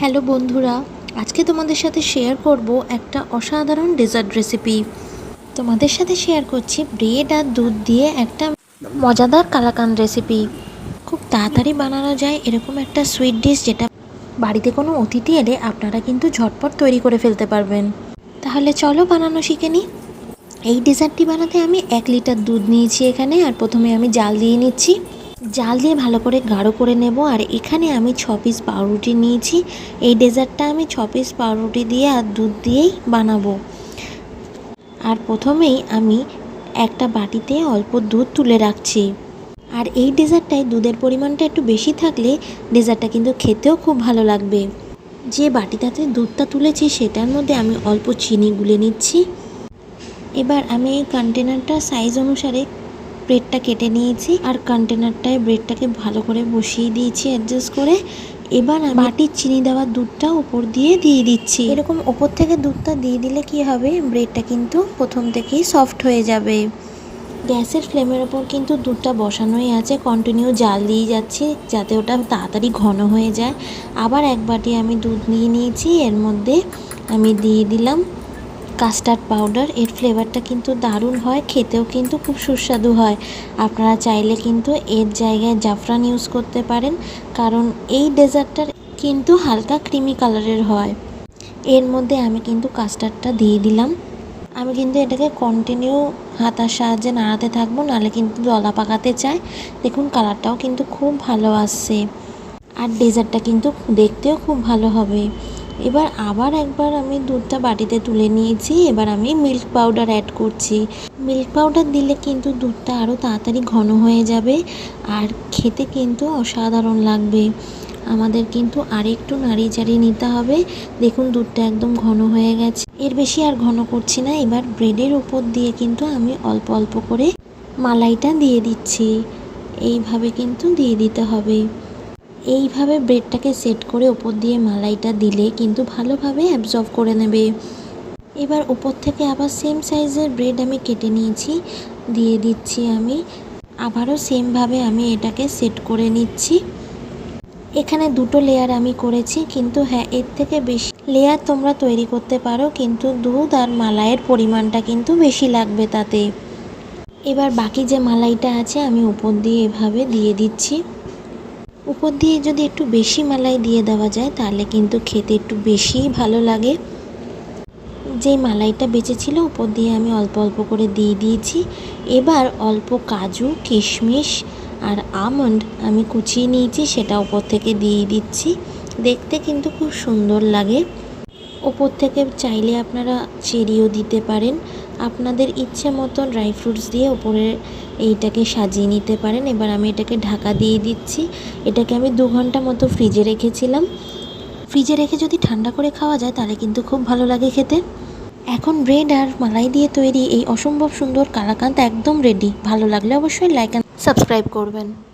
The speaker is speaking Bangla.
হ্যালো বন্ধুরা, আজকে তোমাদের সাথে শেয়ার করব একটা অসাধারণ ডেজার্ট রেসিপি তোমাদের সাথে শেয়ার করছি ব্রেড আর দুধ দিয়ে একটা মজাদার কালাকান রেসিপি খুব তাড়াতাড়ি বানানো যায় এরকম একটা সুইট ডিশ যেটা বাড়িতে কোনো অতিথি এলে আপনারা কিন্তু ঝটপট তৈরি করে ফেলতে পারবেন। তাহলে চলো বানানো শিখে নিই এই ডেজার্টটি বানাতে আমি এক লিটার দুধ নিয়েছি এখানে আর প্রথমে আমি জাল দিয়ে নিচ্ছি। জাল দিয়ে ভালো করে গাঢ় করে নেব। আর এখানে আমি ছ পিস পাউরুটি নিয়েছি। এই ডেজার্টটা আমি ছ পিস পাউরুটি দিয়ে আর দুধ দিয়েই বানাবো। আর প্রথমেই আমি একটা বাটিতে অল্প দুধ তুলে রাখছি। আর এই ডেজার্টটায় দুধের পরিমাণটা একটু বেশি থাকলে ডেজার্টটা কিন্তু খেতেও খুব ভালো লাগবে। যে বাটিটাতে দুধটা তুলেছি সেটার মধ্যে আমি অল্প চিনি গুলে নিচ্ছি। এবার আমি এই কন্টেনারটা সাইজ অনুসারে ব্রেডটা কেটে নিয়েছি আর কন্টেনারটায় ব্রেডটাকে ভালো করে বসিয়ে দিয়েছি অ্যাডজাস্ট করে। এবার আমি বাটির চিনি দেওয়া দুধটা উপর দিয়ে দিয়ে দিচ্ছি। এরকম ওপর থেকে দুধটা দিয়ে দিলে কি হবে? ব্রেডটা কিন্তু প্রথম থেকেই সফট হয়ে যাবে। গ্যাসের ফ্লেমের ওপর কিন্তু দুধটা বসানোই আছে কন্টিনিউ জাল দিয়ে যাচ্ছি, যাতে ওটা তাড়াতাড়ি ঘন হয়ে যায়। আবার এক বাটি আমি দুধ নিয়ে নিয়েছি, এর মধ্যে আমি দিয়ে দিলাম কাস্টার্ড পাউডার এর ফ্লেভারটা কিন্তু দারুণ হয়, খেতেও কিন্তু খুব সুস্বাদু হয়। আপনারা চাইলে কিন্তু এর জায়গায় জাফরান ইউজ করতে পারেন, কারণ এই ডেজার্টটার কিন্তু হালকা ক্রিমি কালারের হয়। এর মধ্যে আমি কিন্তু কাস্টার্ডটা দিয়ে দিলাম। আমি কিন্তু এটাকে কন্টিনিউ হাতার সাহায্যে নাড়াতে থাকব, নাহলে কিন্তু দলা পাকাতে চায়। দেখুন কালারটাও কিন্তু খুব ভালো আসছে। আর ডেজার্টটা কিন্তু দেখতেও খুব ভালো হবে। এবার আবার একবার আমি দুধটা বাটিতে তুলে নিয়েছি। এবার আমি মিল্ক পাউডার অ্যাড করছি। মিল্ক পাউডার দিলে কিন্তু দুধটা আরও তাড়াতাড়ি ঘন হয়ে যাবে আর খেতে কিন্তু অসাধারণ লাগবে। আমাদের কিন্তু আরেকটু নাড়িয়ে চাড়িয়ে নিতে হবে। দেখুন দুধটা একদম ঘন হয়ে গেছে। এর বেশি আর ঘন করছি না। এবার ব্রেডের উপর দিয়ে কিন্তু আমি অল্প অল্প করে মালাইটা দিয়ে দিচ্ছি। এইভাবে কিন্তু দিয়ে দিতে হবে। এইভাবে ব্রেডটাকে সেট করে ওপর দিয়ে মালাইটা দিলে কিন্তু ভালোভাবে অ্যাবজর্ব করে নেবে। এবার উপর থেকে আবার সেম সাইজের ব্রেড আমি কেটে নিয়েছি, দিয়ে দিচ্ছি আমি। আবারও সেমভাবে আমি এটাকে সেট করে নিচ্ছি। এখানে দুটো লেয়ার আমি করেছি, কিন্তু হ্যাঁ এর থেকে বেশি লেয়ার তোমরা তৈরি করতে পারো, কিন্তু দুধ আর মালাইয়ের পরিমাণটা কিন্তু বেশি লাগবে তাতে। এবার বাকি যে মালাইটা আছে, আমি উপর দিয়ে এভাবে দিয়ে দিচ্ছি। উপর দিয়ে যদি একটু বেশি মালাই দিয়ে দেওয়া যায়, তাহলে কিন্তু খেতে একটু বেশিই ভালো লাগে। যে মালাইটা বেঁচেছিল, উপর দিয়ে আমি অল্প অল্প করে দিয়ে দিয়েছি। এবার অল্প কাজু, কিশমিশ আর আমন্ড আমি কুচিয়ে নিয়েছি, সেটা উপর থেকে দিয়ে দিচ্ছি। দেখতে কিন্তু খুব সুন্দর লাগে। ওপর থেকে চাইলে আপনারা চেরিও দিতে পারেন। আপনাদের ইচ্ছে মতন ড্রাই ফ্রুটস দিয়ে ওপরে এইটাকে সাজিয়ে নিতে পারেন। এবার আমি এটাকে ঢাকা দিয়ে দিচ্ছি। এটাকে আমি দু ঘণ্টা মতো ফ্রিজে রেখেছিলাম। ফ্রিজে রেখে যদি ঠান্ডা করে খাওয়া যায়, তাহলে কিন্তু খুব ভালো লাগে খেতে। এখন ব্রেড আর মালাই দিয়ে তৈরি এই অসম্ভব সুন্দর কালাকান্ত একদম রেডি ভালো লাগলে অবশ্যই লাইক অ্যান্ড সাবস্ক্রাইব করবেন।